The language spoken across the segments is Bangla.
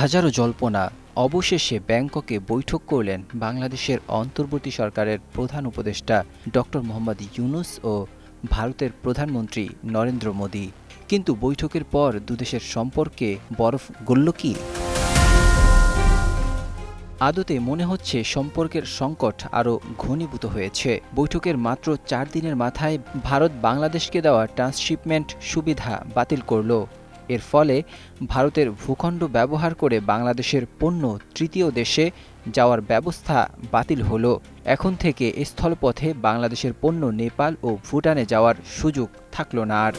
হাজারো জল্পনা অবশেষে ব্যাংককে বৈঠক করলেন বাংলাদেশের অন্তর্বর্তী সরকারের প্রধান উপদেষ্টা ডক্টর মোহাম্মদ ইউনুস ও ভারতের প্রধানমন্ত্রী নরেন্দ্র মোদী। কিন্তু বৈঠকের পর দুদেশের সম্পর্কে বরফ গলল কি? আদতে মনে হচ্ছে সম্পর্কের সংকট আরও ঘনীভূত হয়েছে। বৈঠকের মাত্র চার দিনের মাথায় ভারত বাংলাদেশকে দেওয়া ট্রান্সশিপমেন্ট সুবিধা বাতিল করল। এর ফলে ভারতের ভূখণ্ড ব্যবহার করে বাংলাদেশের পণ্য তৃতীয় দেশে যাওয়ার ব্যবস্থা বাতিল হলো। এখন থেকে স্থলপথে বাংলাদেশের পণ্য নেপাল ও ভুটানে যাওয়ার সুযোগ থাকল না আর।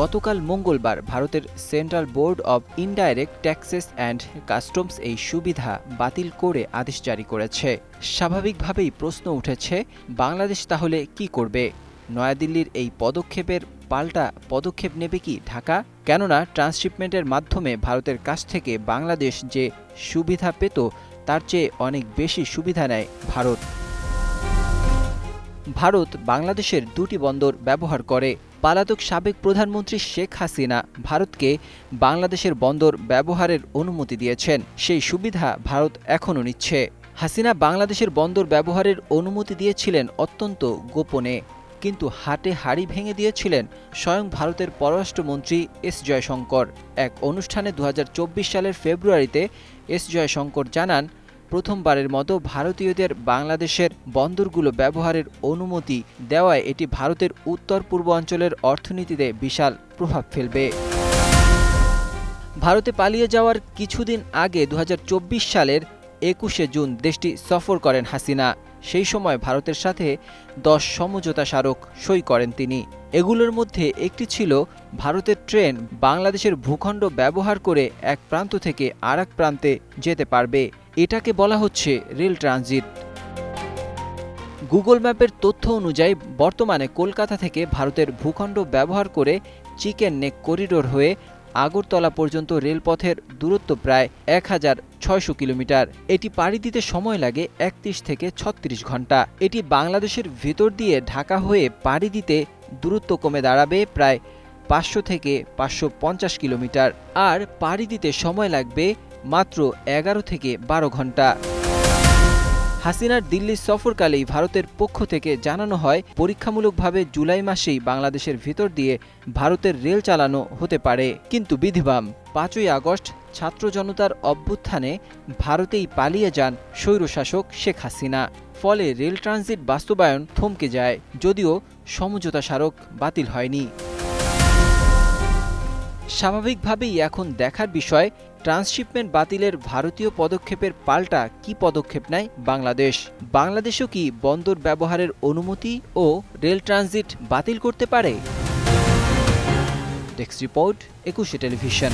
গতকাল মঙ্গলবার ভারতের central board of indirect taxes and customs এই সুবিধা বাতিল করে আদেশ জারি করেছে। স্বাভাবিকভাবেই প্রশ্ন উঠেছে, বাংলাদেশ তাহলে কি করবে? নয়াদিল্লির এই পদক্ষেপের পাল্টা পদক্ষেপ নেবে কি ঢাকা? কেননা ট্রান্সশিপমেন্টের মাধ্যমে ভারতের কাছ থেকে বাংলাদেশ যে সুবিধা পেত, তার চেয়ে অনেক বেশি সুবিধা নেয় ভারত। ভারত বাংলাদেশের দুটি বন্দর ব্যবহার করে। পালাতক সাবেক প্রধানমন্ত্রী শেখ হাসিনা ভারতকে বাংলাদেশের বন্দর ব্যবহারের অনুমতি দিয়েছেন। সেই সুবিধা ভারত এখনও নিচ্ছে। হাসিনা বাংলাদেশের বন্দর ব্যবহারের অনুমতি দিয়েছিলেন অত্যন্ত গোপনে। কিন্তু হাটে হাড়ি ভেঙে দিয়েছিলেন স্বয়ং ভারতের পররাষ্ট্রমন্ত্রী এস জয়শঙ্কর। এক অনুষ্ঠানে দু হাজার চব্বিশ সালের ফেব্রুয়ারিতে এস জয়শঙ্কর জানান, প্রথমবারের মতো ভারতীয়দের বাংলাদেশের বন্দরগুলো ব্যবহারের অনুমতি দেওয়ায় এটি ভারতের উত্তর পূর্বাঞ্চলের অর্থনীতিতে বিশাল প্রভাব ফেলবে। ভারতে পালিয়ে যাওয়ার কিছুদিন আগে দু হাজার চব্বিশ সালের একুশে জুন দেশটি সফর করেন হাসিনা। সেই সময় ভারতের সাথে দশ সমঝোতা স্মারক সই করেন তিনি। এগুলোর মধ্যে একটি ছিল ভারতের ট্রেন বাংলাদেশের ভূখণ্ড ব্যবহার করে এক প্রান্ত থেকে আর প্রান্তে যেতে পারবে। এটাকে বলা হচ্ছে রেল ট্রানজিট। গুগল ম্যাপের তথ্য অনুযায়ী বর্তমানে কলকাতা থেকে ভারতের ভূখণ্ড ব্যবহার করে চিকেন নেক করিডোর হয়ে আগরতলা পর্যন্ত রেলপথের দূরত্ব প্রায় এক হাজার ছয়শো কিলোমিটার। এটি পাড়ি দিতে সময় লাগে একত্রিশ থেকে ছত্রিশ ঘণ্টা। এটি বাংলাদেশের ভেতর দিয়ে ঢাকা হয়ে পাড়ি দিতে দূরত্ব কমে দাঁড়াবে প্রায় পাঁচশো থেকে পাঁচশো পঞ্চাশ কিলোমিটার। আর পাড়ি দিতে সময় লাগবে মাত্র এগারো থেকে বারো ঘণ্টা। হাসিনার দিল্লি সফরকালেই ভারতের পক্ষ থেকে জানানো হয়, পরীক্ষামূলকভাবে জুলাই মাসেই বাংলাদেশের ভিতর দিয়ে ভারতের রেল চালানো হতে পারে। কিন্তু বিধিবাম, পাঁচই আগস্ট, ছাত্র জনতার অভ্যুত্থানে ভারতেই পালিয়ে যান স্বৈরশাসক শেখ হাসিনা। ফলে রেল ট্রানজিট বাস্তবায়ন থমকে যায়, যদিও সমঝোতা স্মারক বাতিল হয়নি। স্বাভাবিকভাবেই এখন দেখার বিষয়, ট্রান্সশিপমেন্ট বাতিলের ভারতীয় পদক্ষেপের পাল্টা কি পদক্ষেপ নেয় বাংলাদেশ? বাংলাদেশও কি বন্দর ব্যবহারের অনুমতি ও রেল ট্রানজিট বাতিল করতে পারে? Desk report, Ekushey television.